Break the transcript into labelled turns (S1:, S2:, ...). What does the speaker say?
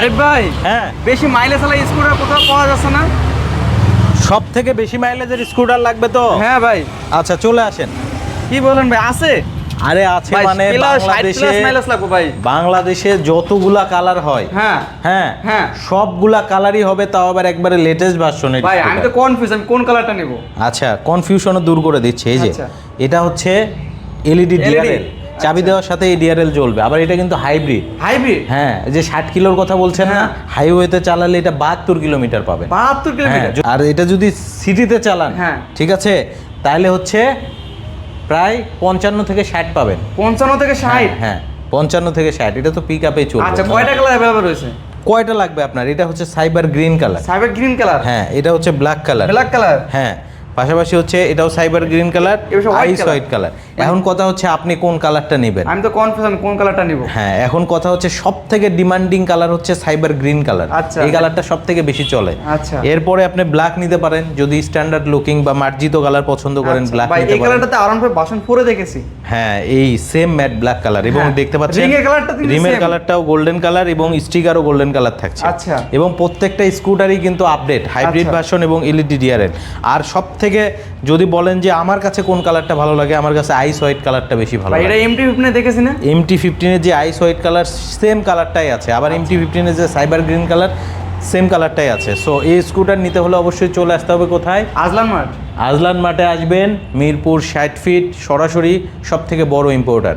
S1: আরিফ ভাই
S2: হ্যাঁ।
S1: বেশি মাইলেজ চালা স্কুটার কোথাও পাওয়া যাচ্ছে না?
S2: সব থেকে বেশি মাইলেজের স্কুটার লাগবে তো?
S1: হ্যাঁ ভাই।
S2: আচ্ছা চলে আসেন।
S1: কি বলেন ভাই আছে?
S2: আরে আছে মানে বাংলাদেশে বাংলাদেশে যতগুলা কালার হয়
S1: হ্যাঁ
S2: হ্যাঁ
S1: হ্যাঁ।
S2: সবগুলা কালারই হবে তাও আবার একবারে লেটেস্ট ভার্সনের
S1: ভাই আমি তো কনফিউজ আমি কোন কালারটা নেব?
S2: আচ্ছা কনফিউশনও দূর করে দিচ্ছে এই যে
S1: আচ্ছা।
S2: এটা হচ্ছে এলইডি ডিআরএল চাবি
S1: আচ্ছা।
S2: দেওয়ার সাথে এই ডিআরএল জ্বলবে। আবার এটা কিন্তু হাইব্রিড
S1: হাইব্রিড
S2: হ্যাঁ যে ষাট কিলোর কথা বলছেন না
S1: হ্যাঁ।
S2: হাইওয়েতে চালালে এটা বাহাত্তর কিলোমিটার পাবেন।
S1: বাহাত্তর
S2: হ্যাঁ
S1: কিলোমিটার।
S2: আর এটা যদি সিটিতে চালান
S1: হ্যাঁ।
S2: ঠিক আছে তাহলে হচ্ছে প্রায় পঞ্চান্ন থেকে ষাট পাবেন।
S1: পঞ্চান্ন থেকে ষাট?
S2: হ্যাঁ পঞ্চান্ন থেকে ষাট। এটা তো পিক আপে চলবে।
S1: আচ্ছা কয়টা কালার অ্যাভেলেবল রয়েছে?
S2: কয়টা লাগবে আপনার? এটা হচ্ছে cyber green colour
S1: cyber green colour
S2: হ্যাঁ এটা হচ্ছে ব্ল্যাক কালার
S1: ব্ল্যাক কালার
S2: হ্যাঁ পাশাপাশি হচ্ছে এটাও cyber green colour ice white colour. এখন কথা হচ্ছে আপনি কোন কালারটা নেবেন?
S1: আমি তো কনফিউজ আমি কোন কালারটা নেব।
S2: হ্যাঁ এখন কথা হচ্ছে সব থেকে ডিমান্ডিং কালার হচ্ছে সাইবার গ্রিন কালার।
S1: আচ্ছা।
S2: এই কালারটা সব থেকে বেশি চলে।
S1: আচ্ছা।
S2: এরপরে আপনি ব্ল্যাক নিতে পারেন যদি স্ট্যান্ডার্ড লুকিং বা মার্জিত কালার পছন্দ করেন
S1: আচ্ছা,
S2: ব্ল্যাক
S1: ভাই
S2: নিতে
S1: এই কালারটাতে আরাম করে বাসন পরে দেখেছি।
S2: হ্যাঁ এই সেম ম্যাট ব্ল্যাক কালার এবং
S1: হ্যাঁ,
S2: দেখতে পাচ্ছেন
S1: ring এর কিন্তু
S2: রিমের। কালারটাও গোল্ডেন কালার এবং স্টিকারও গোল্ডেন কালার থাকছে।
S1: আচ্ছা।
S2: এবং প্রত্যেকটা স্কুটারই কিন্তু আপডেট হাইব্রিড
S1: আচ্ছা।
S2: ভার্সন এবং এলইডি ডিআরএল আর সব থেকে যদি বলেন যে আমার কাছে কোন কালারটা ভালো লাগে আমার কাছে আইস হোয়াইট কালারটা বেশি ভালো
S1: ভাই এটা
S2: লাগে।
S1: এমটি ফিফটিনে দেখেছি না?
S2: এমটি ফিফটিনের যে আইস হোয়াইট কালার সেম কালারটাই আছে। আবার এমটি ফিফটিনের যে সাইবার গ্রিন কালার সেম কালারটাই আছে। সো এই স্কুটার নিতে হলে অবশ্যই চলে আসতে হবে কোথায়?
S1: আজলান মাঠ।
S2: আজলান মাঠে আসবেন মিরপুর ষাট ফিট সরাসরি সব থেকে বড় ইম্পোর্টার